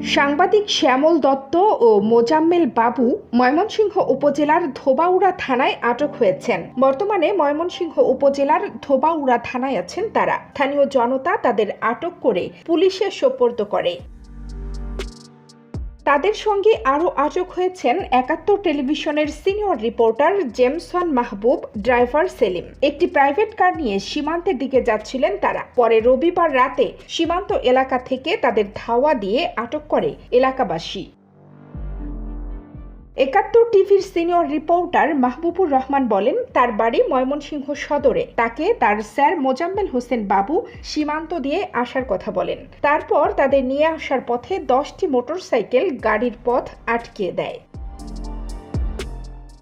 সাংবাদিক শ্যামল দত্ত ও মোজাম্মেল বাবু ময়মনসিংহ উপজেলার ধোবাউড়া থানায় আটক হয়েছেন। বর্তমানে ময়মনসিংহ উপজেলার ধোবাউড়া থানায় আছেন তারা। স্থানীয় জনতা তাদের আটক করে পুলিশে সোপর্দ করে। তাদের সঙ্গে আরও আটক হয়েছেন একাত্তর টেলিভিশনের senior reporter Jameson Mahbub, driver Selim. একটি প্রাইভেট কার নিয়ে সীমান্তের দিকে যাচ্ছিলেন তারা। পরে রবিবার রাতে সীমান্ত এলাকা থেকে তাদের ধাওয়া দিয়ে আটক করে এলাকাবাসী। একাত্তর টিভির সিনিয়র রিপোর্টার মাহবুবুর রহমান বলেন, তার বাড়ি ময়মনসিংহ সদরে। তাকে তার স্যার মোজাম্মেল হোসেন বাবু সীমান্ত দিয়ে আসার কথা বলেন। তারপর তাদের নিয়ে আসার পথে দশটি মোটরসাইকেল গাড়ির পথ আটকে দেয়।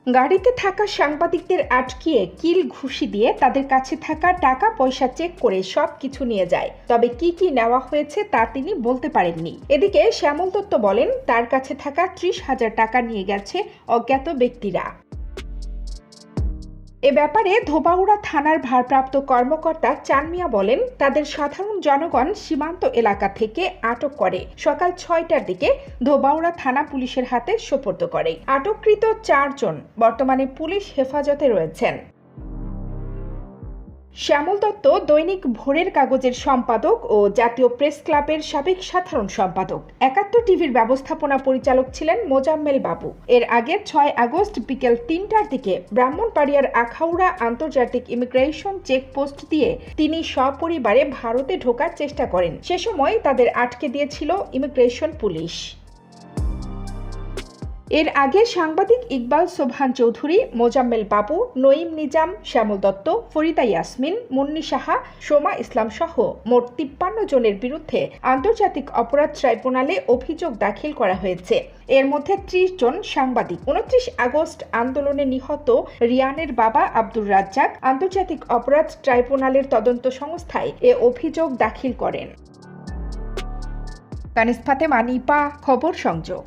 গাড়িতে থাকা সাংবাদিকদের আটকিয়ে কিল ঘুষি দিয়ে তাদের কাছে থাকা টাকা পয়সা চেক করে সব কিছু নিয়ে যায়। তবে কি কি নেওয়া হয়েছে তা তিনি বলতে পারেননি। এদিকে শ্যামল দত্ত বলেন, তার কাছে থাকা ত্রিশ হাজার টাকা নিয়ে গেছে অজ্ঞাত ব্যক্তিরা। এ ব্যাপারে ধোবাউড়া থানার ভারপ্রাপ্ত কর্মকর্তা চানমিয়া বলেন, তাদের সাধারণ জনগণ সীমান্ত এলাকা থেকে আটক করে। সকাল ছয়টার দিকে ধোবাউড়া থানা পুলিশের হাতে সোপর্দ করে। আটককৃত চারজন বর্তমানে পুলিশ হেফাজতে রয়েছেন। শ্যামল দত্ত দৈনিক ভোরের কাগজের সম্পাদক ও জাতীয় প্রেস ক্লাবের সাবেক সাধারণ সম্পাদক। একাত্তর টিভির ব্যবস্থাপনা পরিচালক ছিলেন মোজাম্মেল বাবু। এর আগে ছয় আগস্ট বিকেল তিনটার দিকে ব্রাহ্মণবাড়িয়ার আখাউড়া আন্তর্জাতিক ইমিগ্রেশন চেকপোস্ট দিয়ে তিনি সপরিবারে ভারতে ঢোকার চেষ্টা করেন। সে সময় তাদের আটকে দিয়েছিল ইমিগ্রেশন পুলিশ। এর আগে সাংবাদিক ইকবাল সোবহান চৌধুরী, মোজাম্মেল বাবু, নঈম নিজাম, শ্যামল দত্ত, ফরিদা ইয়াসমিন, মুন্নি সাহা, সোমা ইসলাম সহ মোট তিপ্পান্ন জনের বিরুদ্ধে আন্তর্জাতিক অপরাধ ট্রাইব্যুনালে অভিযোগ দাখিল করা হয়েছে। এর মধ্যে ত্রিশ জন সাংবাদিক। উনত্রিশ আগস্ট আন্দোলনে নিহত রিয়ানের বাবা আব্দুর রাজ্জাক আন্তর্জাতিক অপরাধ ট্রাইব্যুনালের তদন্ত সংস্থায় এ অভিযোগ দাখিল করেন। কানিস ফাতেমা, নিপা, খবর সংযোগ।